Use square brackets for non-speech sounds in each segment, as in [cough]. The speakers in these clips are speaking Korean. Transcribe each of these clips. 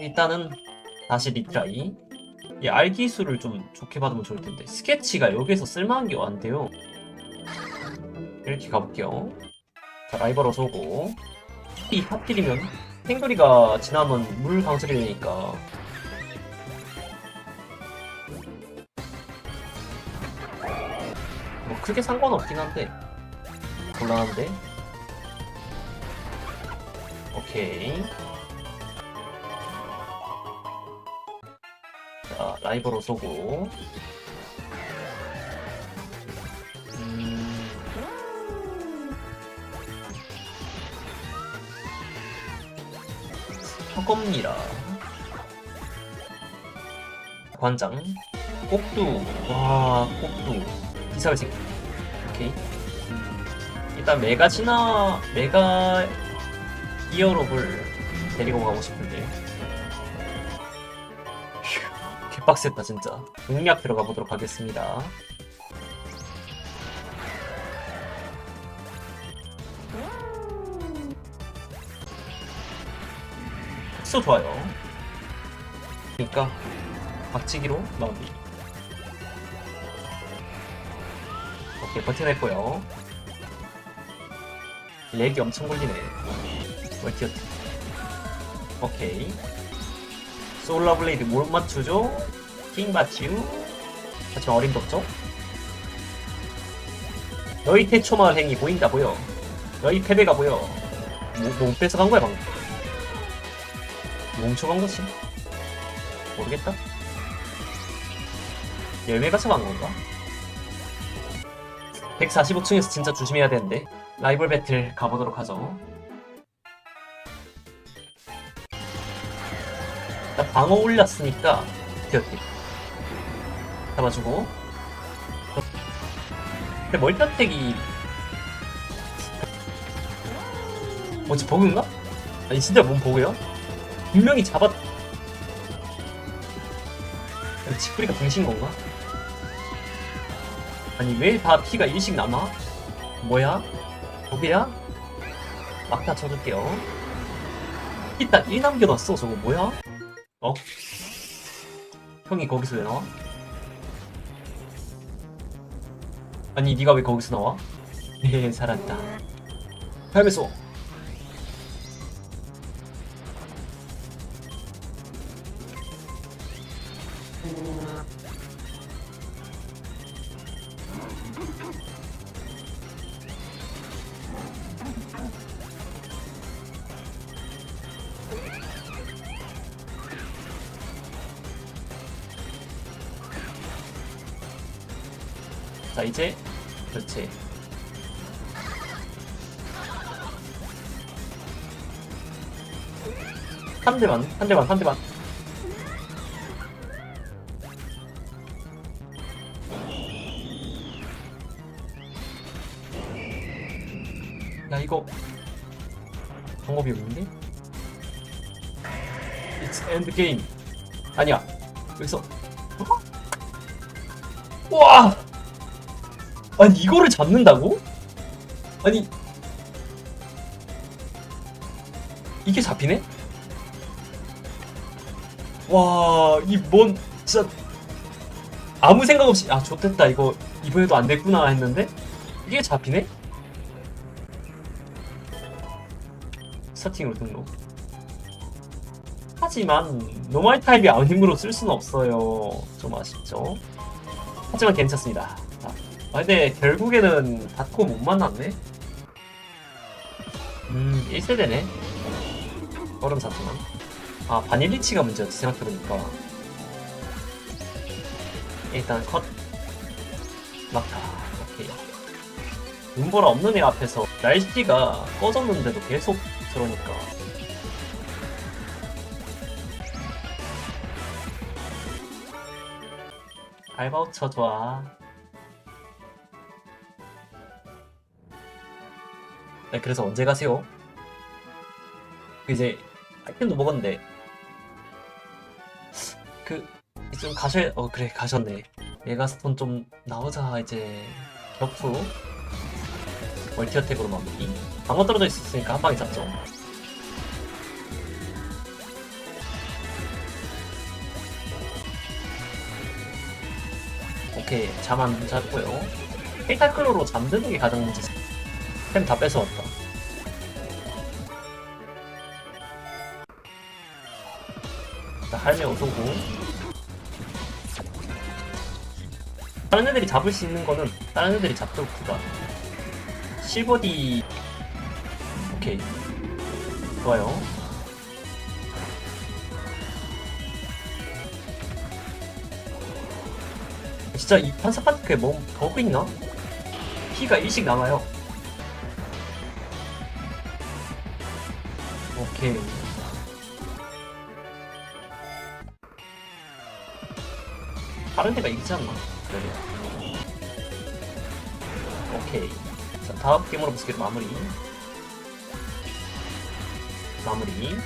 일단은 다시 리트라이. 이 알기술을 좀 좋게 받으면 좋을 텐데 스케치가 여기에서 쓸만한 게 많대요. 이렇게 가볼게요. 자 라이벌로 쏘고. 이 하필이면 탱거리가 지나면 물 강철이 되니까. 뭐 크게 상관없긴 한데 곤란한데. 오케이 라이버로 쏘고. 음... 허겁니다 관장. 꼭두. 와 꼭두. 기사를 생. 오케이. 음, 일단 메가 지나 메가 이어롭을 데리고 가고 싶은데. 휴, 개빡셌다 진짜. 공략 들어가 보도록 하겠습니다. 흑소 좋아요. 그러니까 박치기로 마무리. 오케이 버텨냈고요. 렉이 엄청 걸리네. 멀티어트 오케이 솔라블레이드 못 맞추죠? 킹 맞추 하지만 어림도 없죠? 너희 태초마을 행위 보인다 보여 너희 패배가 보여. 뭐, 뭐 뺏어간 거야 방금? 뭉쳐간 거지? 모르겠다. 열매가 쳐간 건가? 145층에서 진짜 조심해야 되는데. 라이벌 배틀 가보도록 하죠 일단 방어 올렸으니까 뛰었대 잡아주고 근데 멀티어택이 뭐지 버그인가? 아니 진짜 뭔 버그야? 분명히 잡았 치프리가 병신 건가? 아니 왜 다 피가 일씩 남아? 뭐야? 버그야? 막다 쳐줄게요 일단 1 남겨놨어 저거 뭐야? 어? 형이 거기서 왜 나와? 아니 네가 왜 거기서 나와? [laughs] 네 살았다 할매소 자 이제 그렇지. 한 대만 한 대만 한 대만. 야 이거 방법이 없는데? It's end game. 아니야. 여기서. 어? 와 아니 이거를 잡는다고? 아니 이게 잡히네? 와, 이 뭔 진짜 아무 생각 없이 아, 좋됐다. 이거 이번에도 안 됐구나 했는데 이게 잡히네? 스타팅으로 등록. 하지만 노멀 타입이 아웃힘으로 쓸 수는 없어요. 좀 아쉽죠. 하지만 괜찮습니다. 아, 아, 근데 결국에는 닫고 못 만났네? 음, 1세대네. 얼음 사투만. 아, 바닐리치가 문제였지, 생각해보니까. 일단 컷. 막타. 오케이. 눈보라 없는 애 앞에서 날씨가 꺼졌는데도 계속 저러니까. 알바우처 좋아. 네, 그래서 언제 가세요? 그 이제 아이템도 먹었는데. 그 좀 가셔야 어 그래 가셨네. 메가스톤 좀 나오자 이제. 격투 멀티어택으로 막기. 방어 떨어져 있었으니까 한 방에 잡죠. 오케이 잠안 잤고요. 헬타클로로 잠드는 게 가장 문제죠 템 다 뺏어왔다. 자 할매 어서고 다른 애들이 잡을 수 있는 거는 다른 애들이 잡도록 두다 실버디. 오케이. 좋아요. 진짜 이 판사판크에 뭐 버그 있나? 피가 일씩 남아요 오케이 다른 데가 이기지 않나? 그래도 오케이. 자 다음 게임으로 부스켓 마무리. 마무리.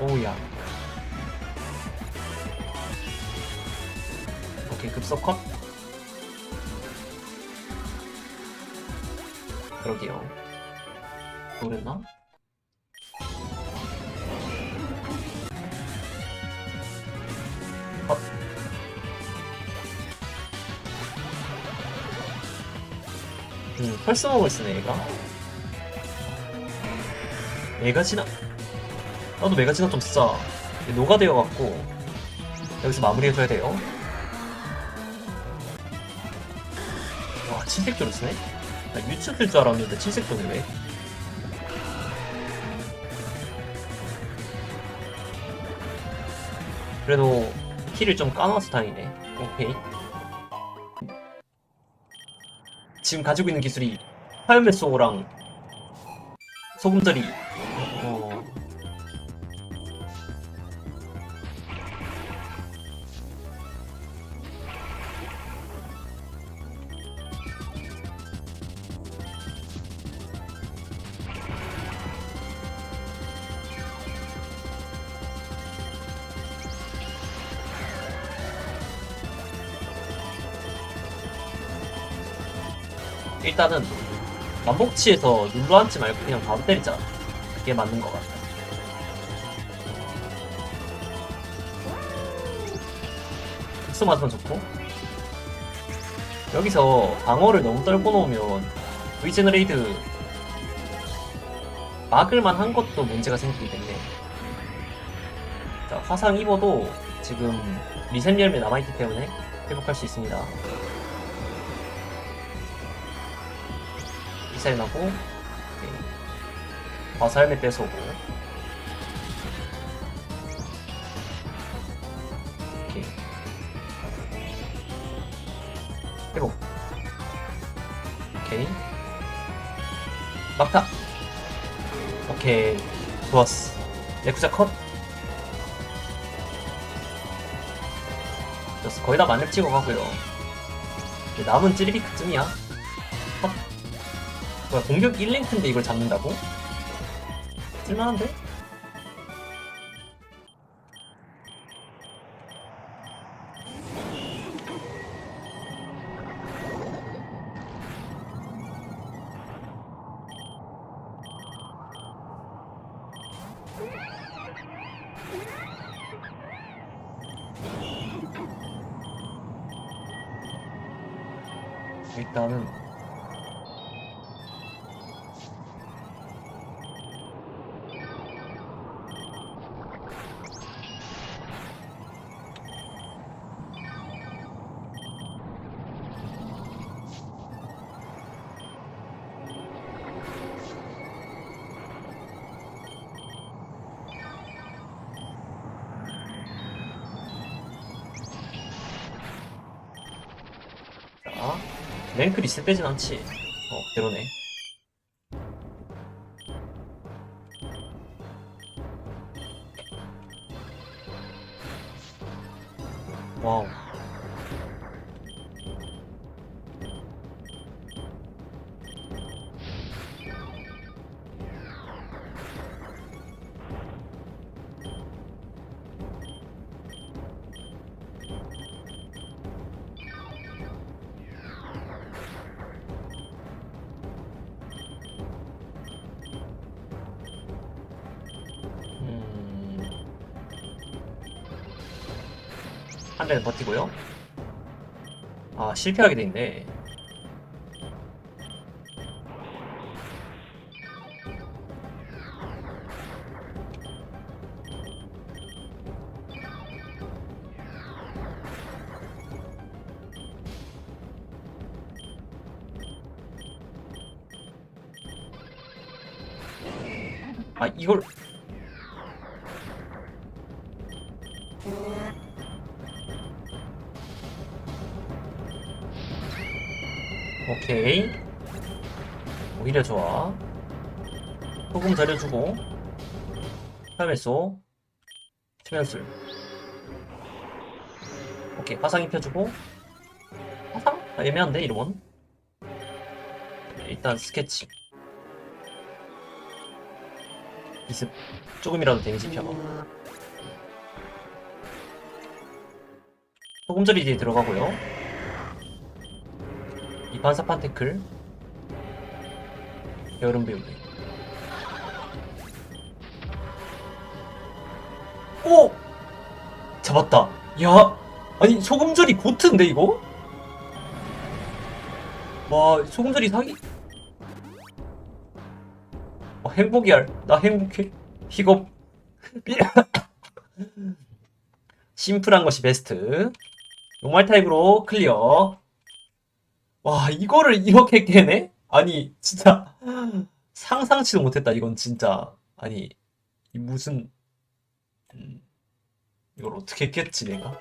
오우야. 오케이 급속 컷. 그러게요. 모르나? 음, 펄스먹을 쓰네 얘가. 메가지나 나도 메가지나 좀 쓰자 얘 노가 되어갖고 여기서 마무리해줘야 돼요. 와 칠색조를 쓰네? 나 유츠 쓸줄 알았는데 칠색조네 왜? 그래도 키를 좀 까놔서 다행이네. 오케이 지금 가지고 있는 기술이 화염의 소랑 소금들이 일단은 만복치에서 눌러 앉지 말고 그냥 바로 때리자. 그게 맞는 것 같아. 특수 맞으면 좋고. 여기서 방어를 너무 떨고 놓으면 위제너레이드 막을만 한 것도 문제가 생기기 때문에 자, 화상 입어도 지금 리셈 열매 남아있기 때문에 회복할 수 있습니다. 미사일 나고? 오케이. 화살매 뺏어오고. 오케이. 회복 오케이. 막타. 오케이. 좋았어. 레쿠자 컷. 좋았어. 거의 다 마늘 찍어가고요. 남은 찌리비크쯤이야. 컷 뭐야 공격 1랭크인데 이걸 잡는다고? 쓸만한데? 일단은 랭크 리셋되진 않지. 어, 그러네. 한 대는 버티고요. 아 실패하게 돼 있네. 아 이걸 오케이. 오히려 좋아. 소금 절여주고 혈매소 수면술. 오케이 화상 입혀주고 화상? 아, 애매한데 이름은 일단 스케치. 기습 조금이라도 데미지 펴. 소금절이 들어가고요 이판사판 태클. 여름 배우기 오! 잡았다. 야! 아니 소금절이 고트인데 이거? 와 소금절이 사기. 어, 행복이야 나 행복해. 픽업. [laughs] 심플한 것이 베스트. 노말 타입으로 클리어 와 이거를 이렇게 깨네? 아니 진짜 상상치도 못했다 이건 진짜 아니 이 무슨 음, 이걸 어떻게 깼지 내가?